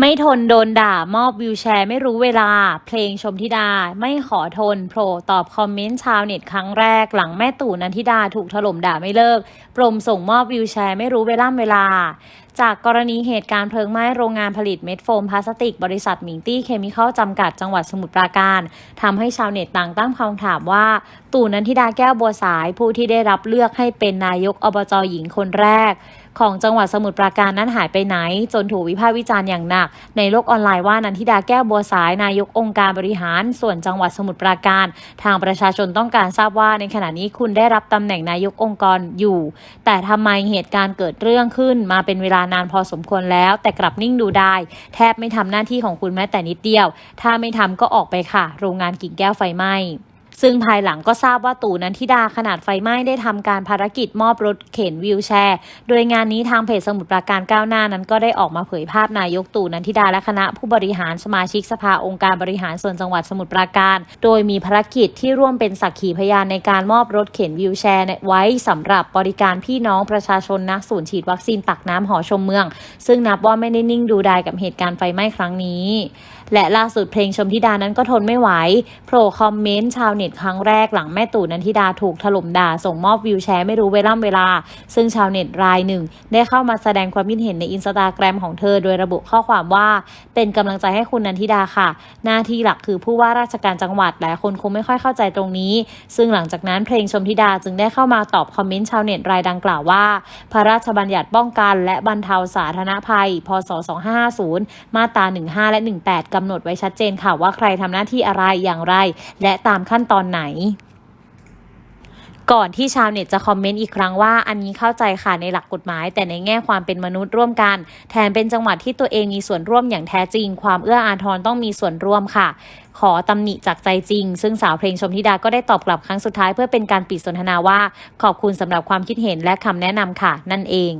ไม่ทนโดนด่ามอบวิวแชร์ ไม่รู้เวลา เพลงชมธิดา ไม่ขอทน โผล่ตอบคอมเมนต์ชาวเน็ตครั้งแรก หลังแม่ตู่นันทิดาถูกถล่มด่าไม่เลิก ปรมส่งมอบวิวแชร์ ไม่รู้เวล่ำเวลา จากกรณีเหตุการณ์เพลิงไหม้โรงงานผลิตเม็ดโฟมพลาสติก บริษัทมิงตี้เคมีคอลจำกัดจังหวัดสมุทรปราการทำให้ชาวเน็ตต่างตั้งคำถามว่า ตู่นันทิดาแก้วบัวสายผู้ที่ได้รับเลือกให้เป็นนายกอบจหญิงคนแรก ของจังหวัดสมุทรปราการนั้นหายไปไหน จนถูกวิพากษ์วิจารณ์อย่างหนัก ในโลกออนไลน์ว่านันทิดาแก้วบัวสายนายกองค์การบริหาร ส่วนจังหวัดสมุทรปราการ ทางประชาชนต้องการทราบว่าในขณะนี้คุณได้รับตำแหน่งนายกองค์กรอยู่ แต่ทำไมเหตุการณ์เกิดเรื่องขึ้นมาเป็นเวลานานพอสมควรแล้ว แต่กลับนิ่งดูได้ แทบไม่ทำหน้าที่ของคุณแม้แต่นิดเดียว ถ้าไม่ทำก็ออกไปค่ะ โรงงานกิ่งแก้วไฟไหม้ ซึ่งภายหลังก็ทราบว่าตู่นันทิดาขนาดไฟไหม้ได้ทำการภารกิจมอบรถเข็นวิวแชร์ โดยงานนี้ทางเพจสมุทรปราการก้าวหน้านั้นก็ได้ออกมาเผยภาพนายกตู่นันทิดาและคณะผู้บริหารสมาชิกสภาองค์การบริหารส่วนจังหวัดสมุทรปราการ โดยมีภารกิจที่ร่วมเป็นสักขีพยานในการมอบรถเข็นวิวแชร์ไว้สำหรับบริการพี่น้องประชาชนนักศูนย์ฉีดวัคซีนปากน้ำหอชมเมือง ซึ่งนับว่าไม่ได้นิ่งดูดายกับเหตุการณ์ไฟไหม้ครั้งนี้ และล่าสุดเพลงชมธิดานั้นก็ทนไม่ไหวโผล่คอมเมนต์ชาวเน็ตครั้งแรกหลังแม่ตู่นันทิดาถูกถล่มด่า ส่งมอบวิวแชร์ไม่รู้เวล่ำเวลา ซึ่งชาวเน็ตรายหนึ่ง ได้เข้ามาแสดงความคิดเห็นในอินสตาแกรมของเธอ โดยระบุข้อความว่า เป็นกำลังใจให้คุณนันทิดาค่ะ หน้าที่หลักคือผู้ว่าราชการจังหวัดหลายคนคงไม่ค่อยเข้าใจตรงนี้ ซึ่งหลังจากนั้นเพลงชมธิดาจึงได้เข้ามาตอบคอมเมนต์ชาวเน็ตรายดังกล่าวว่า พระราชบัญญัติป้องกัน และบรรเทาสาธารณภัย พศ 2550 มาตรา 15 และ 18กำหนดไว้ชัดเจนค่ะว่าใครทำหน้าที่อะไรอย่างไร และตามขั้นตอนไหน ก่อนที่ชาวเน็ตจะคอมเมนต์อีกครั้งว่า อันนี้เข้าใจค่ะในหลักกฎหมาย แต่ในแง่ความเป็นมนุษย์ร่วมกันแทนเป็นจังหวัดที่ตัวเองมีส่วนร่วมอย่างแท้จริง ความเอื้ออาทรต้องมีส่วนร่วมค่ะขอตำหนิจากใจจริง ซึ่งสาวเพลงชมธิดาก็ได้ตอบกลับครั้งสุดท้ายเพื่อเป็นการปิดสนทนาว่า ขอบคุณสำหรับความคิดเห็นและคำแนะนำค่ะ นั่นเอง